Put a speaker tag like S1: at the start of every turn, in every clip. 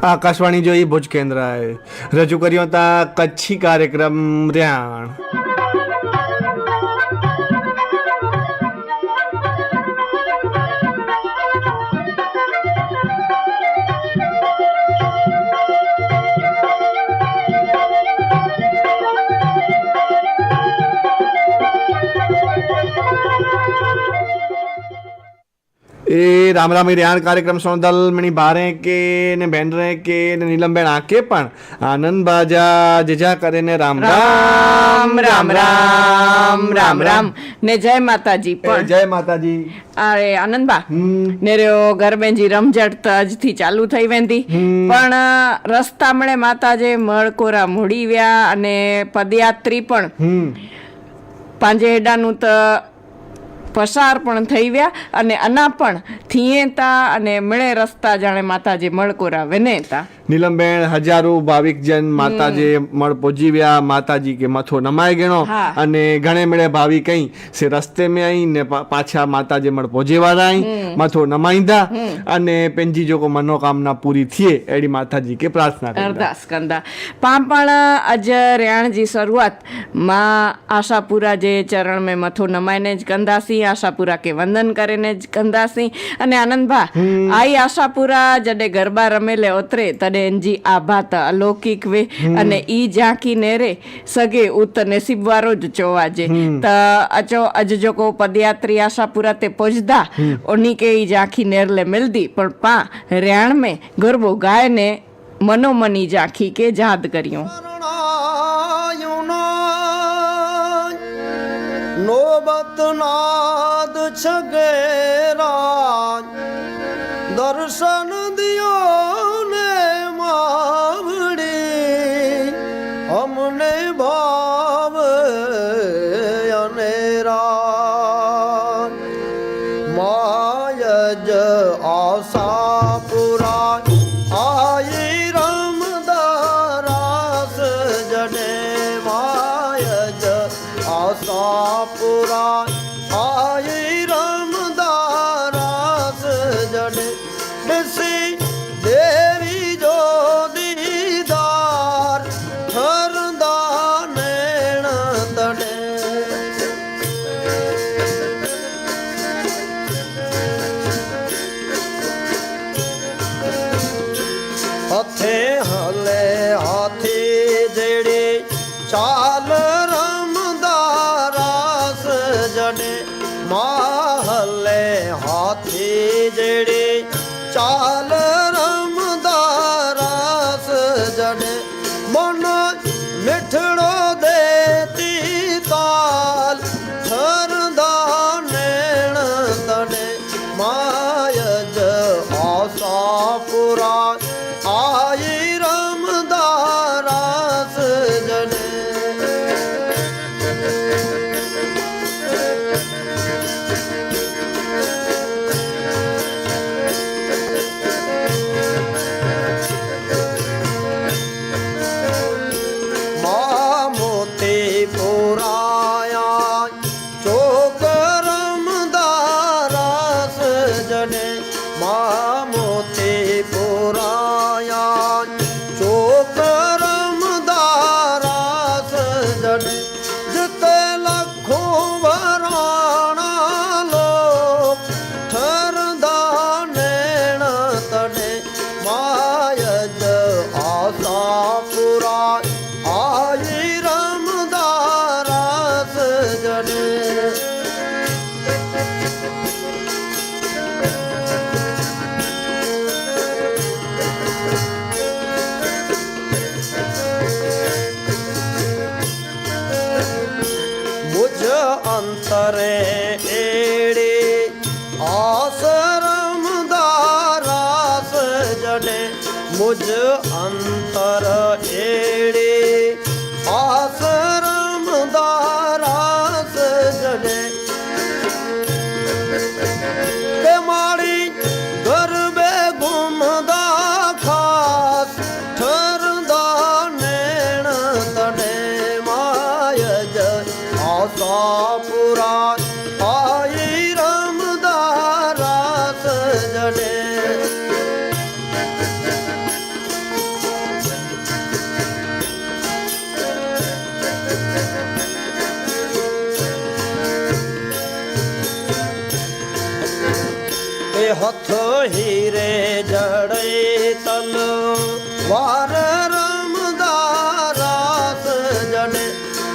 S1: આકાશવાણી જોઈ ભુજ કેન્દ્રએ રજૂ કર્યો હતા કચ્છી કાર્યક્રમ ર્યાણ. એ રામ રામ રિયાણ કાર્યક્રમ સોનદલ મણી બારે કે ને બેન રે કે ને નીલમબેન આકે પણ આનંદ બાજા જેજા કરે ને રામ
S2: રામ. રામ રામ રામ રામ ને જય માતાજી પણ.
S1: જય માતાજી.
S2: અરે આનંદબા
S1: હમ.
S2: ને રહ્યો ગરબેજી રમઝટ તો આજથી ચાલુ થઈ વેંધી. પણ રસ્તા મળે માતાજે મળકોરા મૂડી વ્યા અને પદયાત્રી પણ. પાંજે હેડાનું તો પસાર પણ થઈ ગયા અને અના પણ થિયેતા અને મળે રસ્તા જાણે માતાજી મળકોરા વેનેતા.
S1: નીલમબેન હજારો ભાવિકજન માતાજી મળ પોજીવ્યા માતાજી કે મથો નમાય ગણો. અને ઘણે મેળે ભાવી કઈ સે રસ્તે મે આઈ ને પાછા માતાજી મળ પોજેવા રાઈ મથો નમાઈંદા અને પેંજી જોકો મનોકામના પૂરી થીએ એડી માતાજી કે પ્રાર્થના
S2: અરદાસ કંદા પામપણ અજ રેણ જી શરૂઆત. માં આશાપુરા જે ચરણ મે મથો નમાઈને જ કંદાસી આશાપુરા કે વંદન કરીને જ કંદાસી. અને આનંદભા આઈ આશાપુરા જડે ગરબા રમેલે ઓતરે તડે દેનજી આભાતા અલૌકિક વે. અને ઈ ઝાંકીને રે સગે ઉત નસીબવારો જ ચોવાજે ત અચો અજ જોકો પદયાત્રી આશાપુરા તે પહોંચદા ઓની કે ઈ ઝાંખી નેરલે મિલદી. પણ પા રેણ મે ગરબો ગાયને મનોમની ઝાંખી કે જાદ કર્યું.
S3: નોબત નાદ છગેરા દર્શન દિયો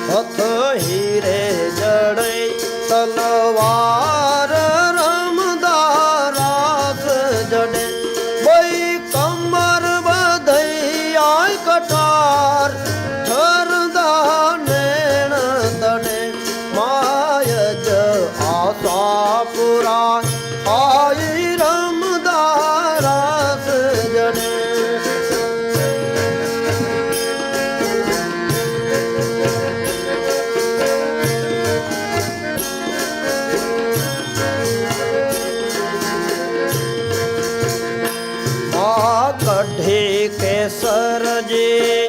S3: હથ હીરે જડે તલવાર કેસર જે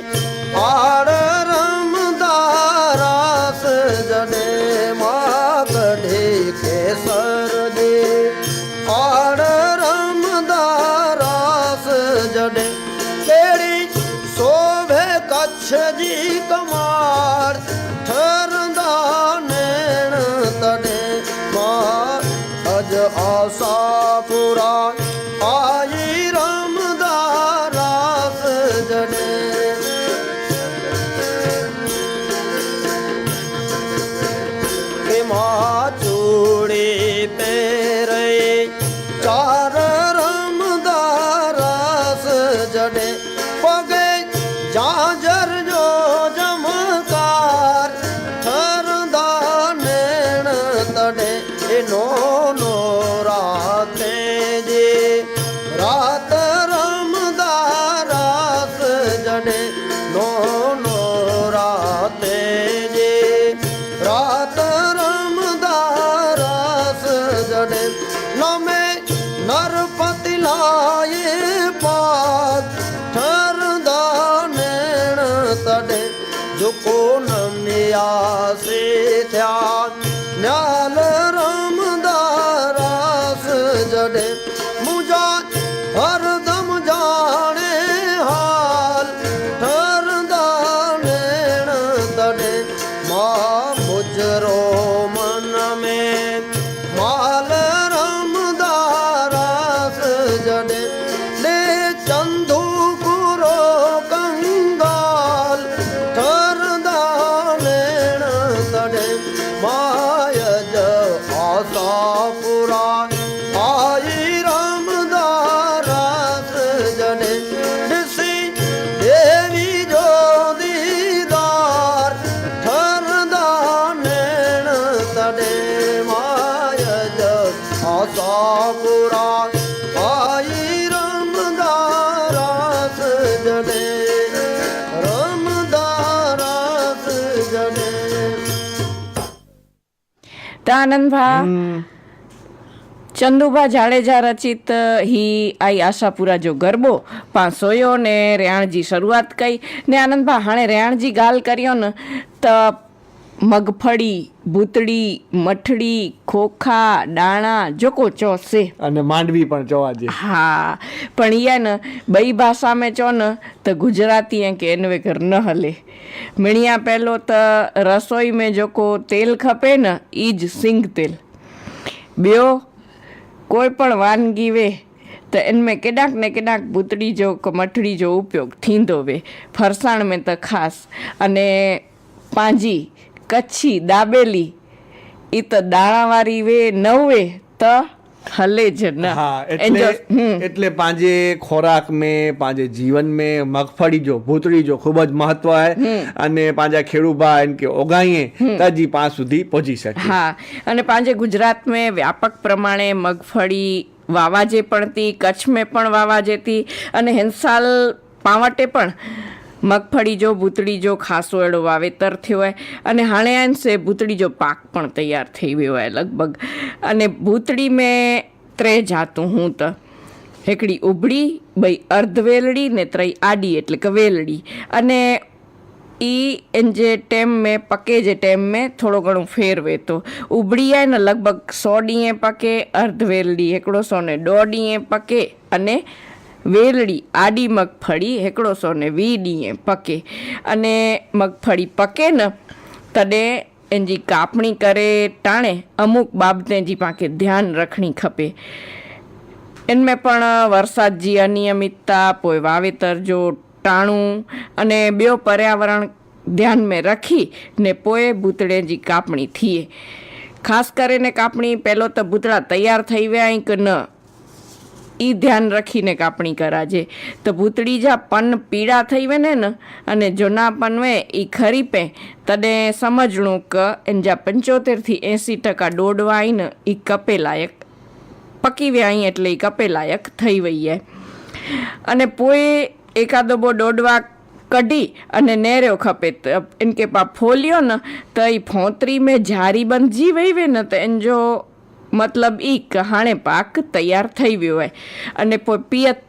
S2: તો આનંદભા ચંદુભા જાડેજા રચિત હી આઈ આશાપુરા જો ગરબો. પાંચસોયો ને રેહાણજી શરૂઆત કઈ. ને આનંદભા હાણે રેહાણજી ગાલ કર્યો ને. તો મગફળી ભૂતળી મઠડી ખોખા દાણા જોકો ચો છે
S1: અને માંડવી પણ ચોવા છે
S2: હા પણ યા ને બઈ ભાષામાં ચો ને તો ગુજરાતી કે એને ઘર ન હલે. મીણિયા પહેલો તો રસોઈ મેં જોકો તેલ ખપે ને એ જ સિંગ તેલ. બ્યો કોઈ પણ વાનગી વે તો એનમે કેડાક ને કેડાક ભૂતળી જો કે મઠડી જો ઉપયોગ થીંદો વે. ફરસાણ મેં તો ખાસ. અને પાંજી કચ્છી દાબેલી. એ તો દાણાવાળી વે નવે ત હલે જ
S1: ના. એટલે એટલે પાંજે ખોરાક में પાંજે જીવન મે મગફળી જો ભૂતળી જો ખૂબ જ મહત્વ હે. અને પાંજા ખેડૂબા એન કે ઓગાઈએ તાજી પાંચ સુધી પહોંચી શકે.
S2: હા અને પાંજે ગુજરાત में વ્યાપક પ્રમાણે મગફળી વાવાજે પણ હતી કચ્છ મેં પણ વાવાજેતી અને હેન્સાલ પાવટે પણ મગફળી જો ભૂતળીજો ખાસો એડો વાવેતર થયો હોય અને હાણે અંશે ભૂતળીજો પાક પણ તૈયાર થઈ ગયો હોય લગભગ. અને ભૂતળી મેં ત્રે જાતું હું તો. હેકડી ઉભળી બઈ અર્ધવેલડી ને ત્રઈ આડી એટલે કે વેલડી. અને એ જે ટેમ મેં પકે જે ટેમ મેં થોડો ઘણો ફેરવે તો. ઉબળીએ ને લગભગ સો ડીએ પકે, અર્ધવેલડી એકડો સો ને દોઢ પકે અને વેલડી, આડી મગફળી, હેકડોસો ને વી ડીએ પકે. અને મગફળી પકે ને તને એની કાપણી કરે, ટાણે, અમુક બાબતે જી પાકે ધ્યાન રખણી ખપે. એનમે પણ વરસાદજી અનિયમિતતા કોઈ વાવેતર જો ટાણું, અને બે પર્યાવરણ ધ્યાન મેં રખી ને પોએ ભૂતળેજી કાપણી થઈએ ખાસ કરીને કાપણી પહેલો તો ભૂતળા તૈયાર થઈ વ્યા કે ન એ ધ્યાન રાખીને કાપણી કરાજે. તો ભૂતળી જા પન પીળા થઈ વે ને, અને જો ના પનવે એ ખરીપે તને સમજણું કે, એને જા પંચોતેરથી એંસી ટકા દોડવા આવીને એ કપે લાયક પકી વ્યાઈ એટલે એ કપે લાયક થઈ વઈએ. અને પોએ એકાદો બો દોડવા કઢી અને નેર્યો ખપે એન કે પા ફોલ્યો ને તો એ ફોતરી મેં જારી બંધ વઈ વે ને તો એન જો મતલબ એ કે હાણે પાક તૈયાર થઈ ગયો હોય. અને પિયત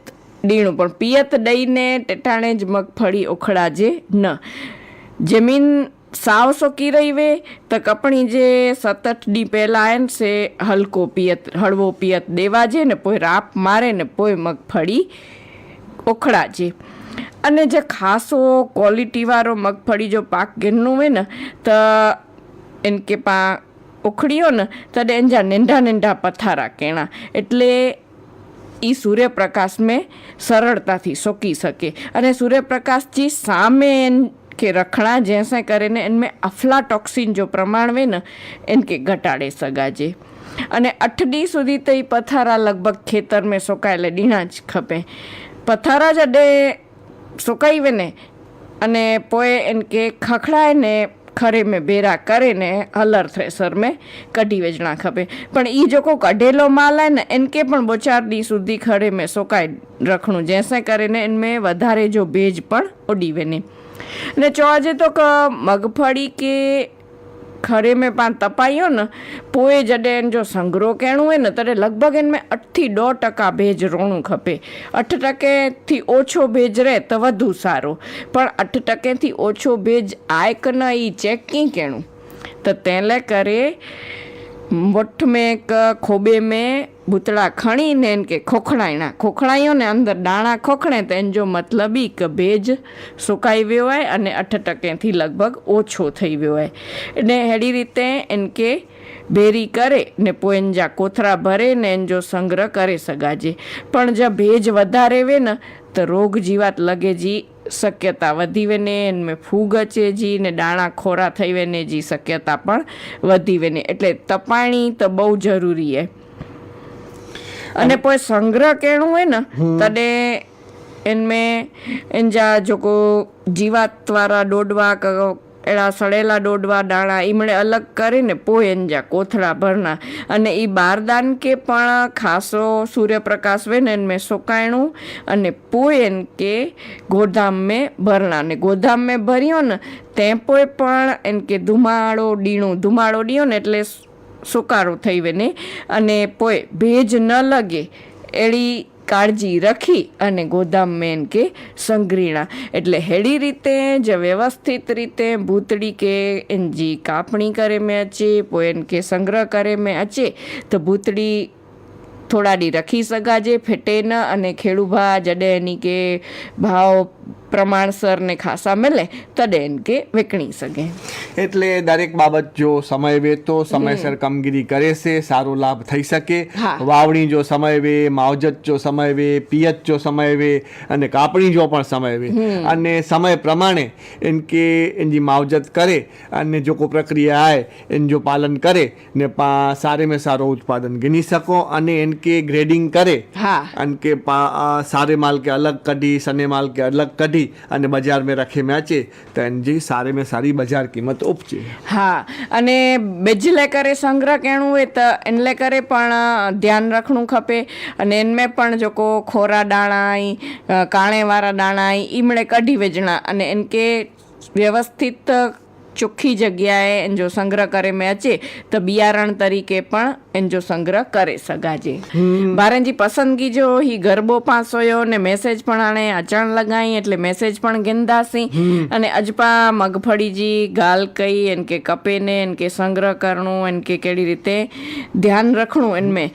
S2: ડીણું પણ, પિયત દઈને ટેટાણે જ મગફળી ઉખડાજે ન. જમીન સાવ સોકી રહી વે, તો કપણી જે સતત ડી પહેલાં આય ને સે હલકો પિયત, હળવો પિયત દેવા છે ને પોઈ રાપ મારે ને પોઈ મગફળી ઉખડાજે. અને જે ખાસો ક્વોલિટીવાળો મગફળી જો પાક ગીરનું હોય ને, તો એન કે પા ઉખડ્યો ને ત્યારે એંજા નંઢા નંઢા પથારા કેણા. એટલે એ સૂર્યપ્રકાશ મેં સરળતાથી સોકી શકે. અને સૂર્યપ્રકાશથી સામે એન કે રખણા જેસે કરીને એનमें અફલાટોક્સિન જો પ્રમાણ વે ને એન કે ઘટાડે સગાજે. અને અઠ દી સુધી તો એ પથારા લગભગ ખેતર મેં સોકાયેલે ડીણા જ ખપે. પથારા જ અડે સુકાઈ વે ને અને પોએ એન કે ખખડાય ને ખરે મેં બેરા કરીને હલર થ્રેસર મેં કઢી વેચણા ખપે. પણ એ જો કોઈ કઢેલો માલ આવે ને એન કે પણ બે ચાર દી સુધી ખરે મેં સોકાય રખણું. જેસે કરીને એને વધારે જો ભેજ પણ ઉડી વે ને ચોજે તો ક મગફળી કે ખરે મેં પાન તપાયો ને, પોએ જડે आहे જો સંગ્રહ કહેણું હોય ને ત્યારે લગભગ એને મેં અઠથી દોઢ ટકા ભેજ રોણું ખપે. અઠ ટકેથી ઓછો ભેજ રહે તો વધુ સારો. પણ અઠ ટકેથી ઓછો ભેજ આય न ન એ ચેક કી કહેણું તો लाइ કરે વઠ મેં ખોબે મેં, ભૂતળા ખણીને એને કે ખોખડાયણા. ખોખડાયો ને અંદર દાણા ખોખણે તો એનો જો મતલબ કે ભેજ સુકાઈ હોય અને અઠ ટકેથી લગભગ ઓછો થઈ હોય એટલે હેડી રીતે એને કે ભેરી કરે ને પોઈન જા કોથરા ભરે ને એને જો સંગ્રહ કરે સગાજે. પણ જો ભેજ વધારે વે ને તો રોગ જીવાત લગે જી શક્યતા વધી વેને એનમે ફૂગ અચેજી ને દાણા ખોરા થઈ વેને જી શક્યતા પણ વધી વેને એટલે તપાણી તો બહુ જરૂરી હે. અને પોઈ સંગ્રહ કેણું હોય ને તને એનમે જા જોકો જીવાત દ્વારા દોડવા એડા સડેલા દોડવા, દાણા એમણે અલગ કરીને પોએંજા કોથળા ભરના અને એ બારદાન કે પણ ખાસો સૂર્યપ્રકાશ વે ને મેં સુકાયણું અને પોઈ એન કે ગોધામ મેં ભરના ને ગોધામ મેં ભર્યો ને તે પોઈ પણ એન કે ધુમાડો ડીણું, ધુમાડો ડીયો ને એટલે સુકારો થઈ વેને અને પોઈ ભેજ ન લગે એડી કાળજી રાખી અને ગોદામ મેન કે સંગ્રીણા. એટલે હેડી રીતે જ વ્યવસ્થિત રીતે ભૂતડી કે એનજી કાપણી કરે મેં અચે પોઈ એન કે સંગ્રહ કરે મેં અચે તો ભૂતડી થોડા દી રખી સગાજે, ફેટે ન અને ખેડૂભા જડે એની કે ભાવ પ્રમાણસરને ખાસા મળે તડે કે વેકણી શકે
S1: એટલે દરેક બાબત જો સમય વે તો સમયસર કામગીરી કરે છે સારો લાભ થઈ શકે. વાવણી જો સમય વે માવજત જો સમય વે પિયત જો સમય વે અને કાપણી જો પણ સમય વે. અને સમય પ્રમાણે એન કે એની માવજત કરે અને જો કોઈ પ્રક્રિયા આવે એનું જો પાલન કરે ને સારે મેં સારો ઉત્પાદન ગીની શકો અને એન કે ગ્રેડિંગ કરે. અને કે સારે માલ કે અલગ કઢી સને માલ કે અલગ કઢી અને બજાર में रखे में अचे त इनजी सारे में सारी बाजार कीमत उपजे
S2: હા અને બેજલે કરે સંગ્રહ કેણું હોય તો એને કરે પણ ધ્યાન રાખવું ખપે અને એનમે પણ જો કો ખોરા દાણા કાણેવાળા દાણા ઈમળે કઢી વેચણા અને એન કે વ્યવસ્થિત ચોખ્ખી જગ્યાએ એન સંગ્રહ કરે મેચે તો બિયારણ તરીકે પણ એન સંગ્રહ કરે સગાજે. બારેજી પસંદગી જો હી ગરબો પાસોયો ને મેસેજ પણ આણે અચણ લગાઈ એટલે મેસેજ પણ ગેંદાસી અને અજપા મગફળીજી ગાલ કઈ એન કે કપે ને એન કે સંગ્રહ કરણું એન કે કેડી રીતે ધ્યાન રખણું એનમે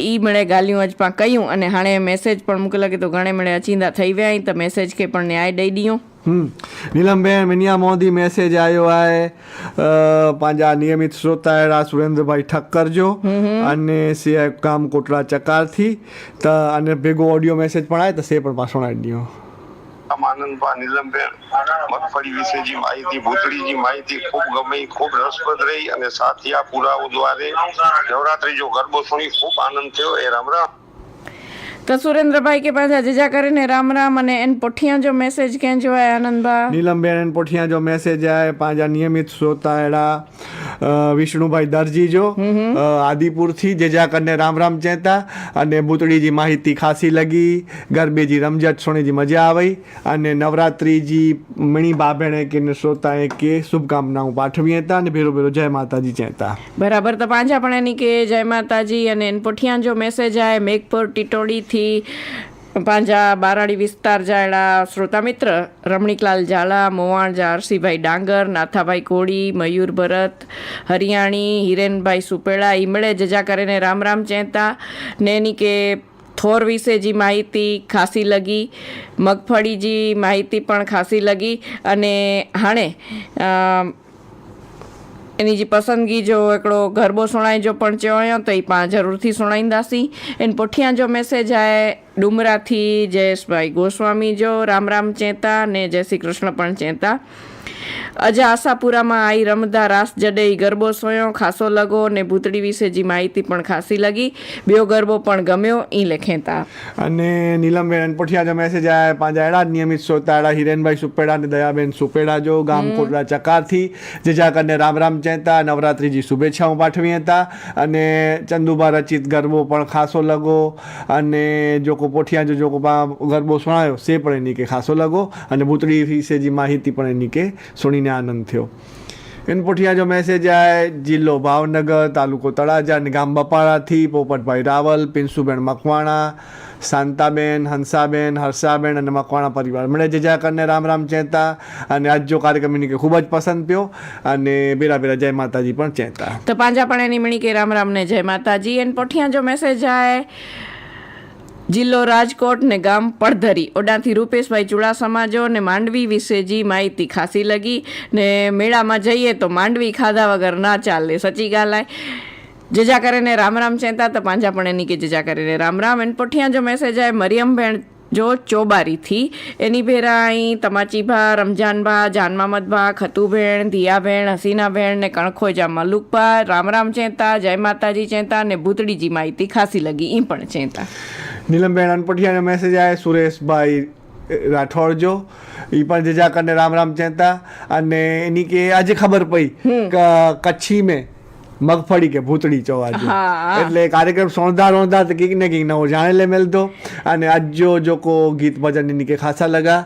S2: ઈ મળે ગાલ્યું અજપા કહ્યું અને હાણે મેસેજ પણ મોકલા કે તો ઘણે મળે અચીંદા થઈ વ્યા તો મેસેજ કે પણ ન્યાય દઈ દઉં
S1: નીલમબેન મિનિયા મોદી મેસેજ આવ્યો આય પાંજા નિયમિત શ્રોતા એડા સુરેન્દ્રભાઈ ઠક્કર જો અને સે કામ કોટડા ચકારથી ત અને ભેગો ઓડિયો મેસેજ પણ આવે તો સે પણ પાછો નાખી દો
S4: આનંદભા નીલમબેન મગફળી વિશેની માહિતી ભૂતળીની માહિતી ખૂબ ગમી ખૂબ રસપ્રદ રહી અને સાથિયા પુરાવો દ્વારે નવરાત્રી જો ગરબો સુણી ખૂબ આનંદ થયો. એ રામ રામ.
S2: તો સુરેન્દ્રભાઈ કે પાછા જજા કરીને રામ રામ અને એન પોઠિયા જો મેસેજ ક્યાં જોવાય આનંદભા?
S1: નીલમબેન પોઠિયા જો મેસેજ આય પાંજા નિયમિત શ્રોતા એડા વિષ્ણુભાઈ દરજી જો અ, આદિપુરથી જેજા કરીને રામ રામ ચેતા અને બુતડીજી માહિતી ખાસી લગી ગરબેજી રમઝટ સોણીજી મજા આવી અને નવરાત્રીજી મણી બાભેણે કે ને શ્રોતાએ કે શુભકામનાઓ પાઠવી હતા અને ભેરો ભેરો જય માતાજી ચેતા.
S2: બરાબર તો પાંજા પણ એની કે જય માતાજી અને એન પોઠિયા જો મેસેજ આય મેઘપુર ટીટોડીથી પાંજા બારાડી વિસ્તાર જાયડા શ્રોતા મિત્ર, રમણીકલાલ ઝાલા, મોવાણ ઝારસીભાઈ ડાંગર, નાથાભાઈ કોળી, મયુર ભરત, હરિયાણી, હિરેનભાઈ સુપેળા, ઈમળે જજા કરીને રામ રામ ચેતા ને એની કે થોર વિશેજી માહિતી ખાસી લગી, મગફળીજી માહિતી પણ ખાસી લગી અને હાણે એની જે પસંદગી જો એકડો ગરબો સુણાઈ જો પણ पाण તો એ પણ જરૂરથી पुठियां जो પોઠિયા જો મેસેજ थी ડુમરાથી જયેશભાઈ ગોસ્વામી જો, રામ રામ ચેતા ને જય શ્રી કૃષ્ણ પણ ચેતા. અજા આશાપુરામાં આઈ રમદા રાસ જડે ઈ ગરબો સોયો ખાસો લગો ને ભૂતડી વિશે જે માહિતી પણ ખાસી લગી. બ્યો ગરબો પણ ગમ્યો ઈ લેખેતા.
S1: અને નીલમબેન પોઠિયા જો મેસેજ આયા પાંજા એડા જ નિયમિત એડા હિરેનભાઈ સુપેડા અને દયાબેન સુપેડા જો ગામ કોટડા ચકારથી જેજા કરીને રામ રામ ચેતા નવરાત્રીજી શુભેચ્છાઓ પાઠવી હતા. અને ચંદુબા રચિત ગરબો પણ ખાસો લગો. અને જોકો પોઠિયા જો જોકો ગરબો સુણાયો સે પણ એની કે ખાસો લગો. અને ભૂતળી વિશે જે માહિતી પણ એની કે સુણીને આનંદ થયો. એન પોઠિયા જો મેસેજ આવે જિલ્લો ભાવનગર, તાલુકો તળાજા અને ગામ બપાળાથી પોપટભાઈ રાવલ, પિન્સુબેન મકવાણા, શાંતાબેન, હંસાબેન, હર્ષાબેન અને મકવાણા પરિવાર. મને જજાકરને કરીને રામ રામ ચેતા અને આજ જો કાર્યક્રમ કે ખૂબ જ પસંદ પ્યો અને બેરા બેરા જય માતાજી પણ ચેતા
S2: તો પાંજા પણ એની મણી કે રામ રામને જય માતાજી. એને પોઠિયા જો મેસેજ આए જિલ્લો રાજકોટ ને ગામ પડધરી. ઓડાથી રૂપેશભાઈ ચુડાસમા જો ને માંડવી વિશે જી માહિતી ખાસી લગી ને મેળામાં જઈએ તો માંડવી ખાધા વગર ના ચાલે. સચી ગાલાય. જજા કરીને રામ રામ ચેતા તો પાંજા પણ એની કે જજા કરીને રામ રામ. એન પોઠિયા જો મેસેજ આવે મરિયમબેન જો ચોબારીથી. એની ભેરા અહીં તમાચીભા રમજાનભા જાનમામદભા ખતુભેણ દિયાભેણ હસીનાભેણ ને કણખોજા મલુકભા રામ રામ ચેતા જય માતાજી ચેતા ને ભૂતડીજી માહિતી ખાસી લગી. એ પણ ચેતા
S1: નીલમબેન અનપટિયાનો મેસેજ આવે સુરેશભાઈ રાઠોડ જો. એ પણ જજા કરીને રામ રામ ચેતા અને એની કે આજે ખબર પડી કચ્છી મેં મગફળી કે ભૂતળી ચવાજો. એટલે કાર્યક્રમ સોણધા રોંધા તો કંઈક ને કંઈક નવો જાણે લે મેલતો. અને આજો જો જોકો ગીત ભજન એની કે ખાસા લગા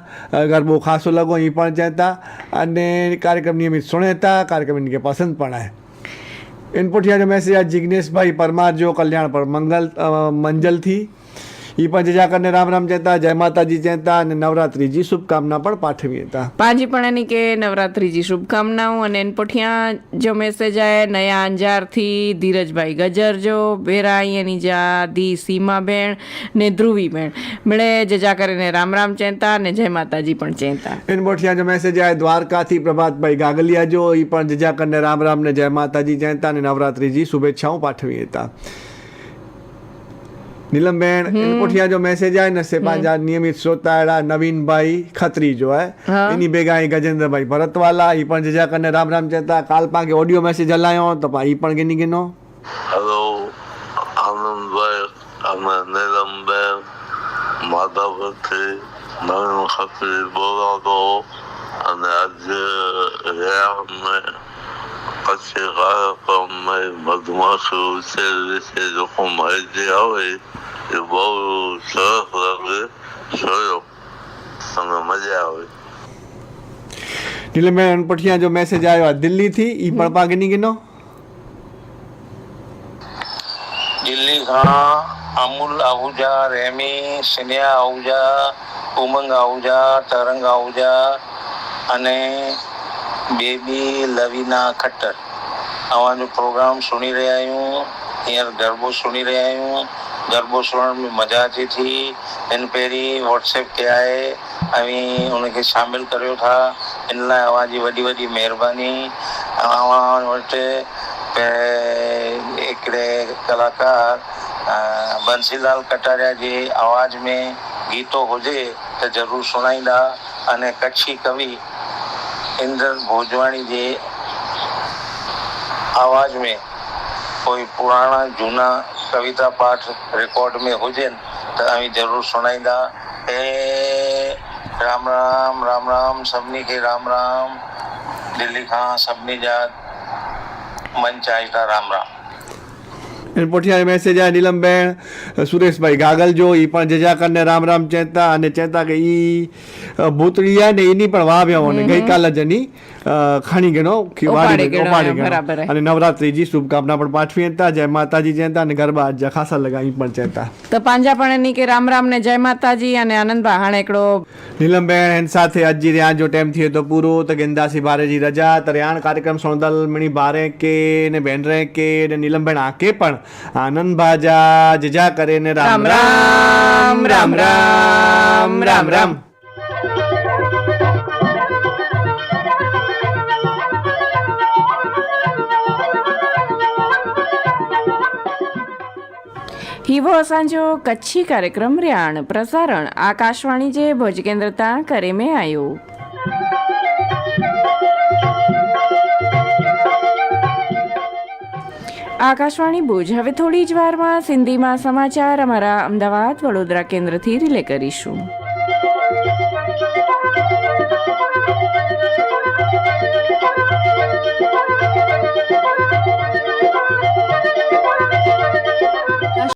S1: ગરબો ખાસો લગો એ પણ ચેતા અને કાર્યક્રમ નિયમિત સુણેતા કાર્યક્રમ એની કે પસંદ પણ આવે ઇનપુટ મેસેજ આ જિગ્નેશભાઈ પરમાર જો કલ્યાણ પર મંગલ મંજલથી એ પણ જજા કરીને રામ રામ ચેતા જય માતાજી ચેતા અને નવરાત્રિજી શુભકામના પણ પાઠવી હતા
S2: પાંજી પણ એની કે નવરાત્રિજી શુભકામનાઓ અને એન પોઠિયા જો મેસેજ આવે નયા અંજારથી ધીરજભાઈ ગજર જો ભેરાઈ એની જા દી સીમાબેન ને ધ્રુવીબેન. મળે જજા કરીને રામ રામ ચેતા અને જય માતાજી પણ ચેતા
S1: એન પોઠિયા જો મેસેજ આવે દ્વારકાથી પ્રભાતભાઈ ગાગલિયા જો એ પણ જજા કરીને રામ રામ ને જય માતાજી ચેતા અને નવરાત્રિજી શુભેચ્છાઓ પાઠવી હતા નીલમબેન પોઠિયા જો મેસેજ આવે ને સે પાંજા નિયમિત શ્રોતા એડા નવીનભાઈ ખત્રી જો હે. એની ભેગા એ ગજેન્દ્રભાઈ ભરતવાલા એ પણ જજા કરીને રામ રામ ચેતા કાલ પાંકે ઓડિયો મેસેજ હલાયો તો પા એ પણ ગેની ગેનો.
S5: હેલો આનંદભાઈ અમે નીલમબેન માધવથી નવીન ખત્રી બોલાતો અને આજે રેમને કાર્યક્રમમાં મધમાખી ઉછેર વિશે લોકો માહિતી આવે એ બહુ સરસ લાગે જોયો અને મજા આવે
S1: નીલમબેન પઠિયા જો મેસેજ આવ્યો દિલ્હીથી એ પણ પા ગેની
S6: દિલ્હી ખાं અમૂલ આહુજા રેમી સિનિયા આહુજા ઉમંગ આહુજા તરંગ આહુજા અને બેબી લવિના ખટ્ટર. આવવાનો પ્રોગ્રામ સુની રહ્યા હું યાર ગરબો સુની રહ્યા હું ગरबो सुनण में मज़ा अचे थी हिन पहिरीं व्हाट्सएप ते आहे ऐं उनखे शामिलु करियो था हिन लाइ अव्हां जी वॾी वॾी महिरबानी अव्हां वटि हिकिड़े कलाकार બંસીલાલ કટારિયા જે અવાજમાં ગીતો હોજે, તો જરૂર સુણાઈંદા અને કચ્છી કવિ इंद्र भोजवाणी जे आवाज़ में कोई पुराणा झूना कविता पाठ रिकॉर्ड में हुजनि त अवी ज़रूरु सुणाईंदा ए राम राम राम राम सभिनी खे राम राम दिल्ली खां सभिनी जा मन चाहिता राम राम
S1: એને પોઠિયા મેસેજ આ નીલમબેન સુરેશભાઈ ગાગલ જો એ પણ જજાકરને રામ રામ ચેતા અને ચેતા કે એ ભૂતળિયા ને એની પણ વાવ્યાઓ ને ગઈકાલે જ એની ખાણી ગણો ઉપાડી
S2: ગણો.
S1: અને નવરાત્રીજી શુભકામના પણ પાઠવી હતા જય માતાજી ચેતા અને ગરબા આજ ખાસા લગા ઈ પણ ચેતા.
S2: તો પાંજા પણ એની કે રામ રામ ને જય માતાજી અને આનંદભાઈ હાણેકડો.
S1: નીલમબેન એન સાથે અજી રહ્યા જો ટાઈમ થયો તો પૂરો તો ગેંદાસી ભારેજી રજા તો રેહાણ કાર્યક્રમ સોનદલ મણી બારે કે ને બેન રે કે ને નીલમબેન આકે પણ આનંદ ભાજા જજા કરે ને રામ રામ રામ રામ રામ રામ
S2: હિવો સાંજો કચ્છી કાર્યક્રમ રિયાણ પ્રસારણ. આકાશવાણી જે ભોજ કેન્દ્ર કરે મેં આવ્યું આકાશવાણી ભુજ. હવે થોડી જ વારમાં સિંધીમાં સમાચાર. અમારા અમદાવાદ વડોદરા કેન્દ્રથી રિલે કરીશું.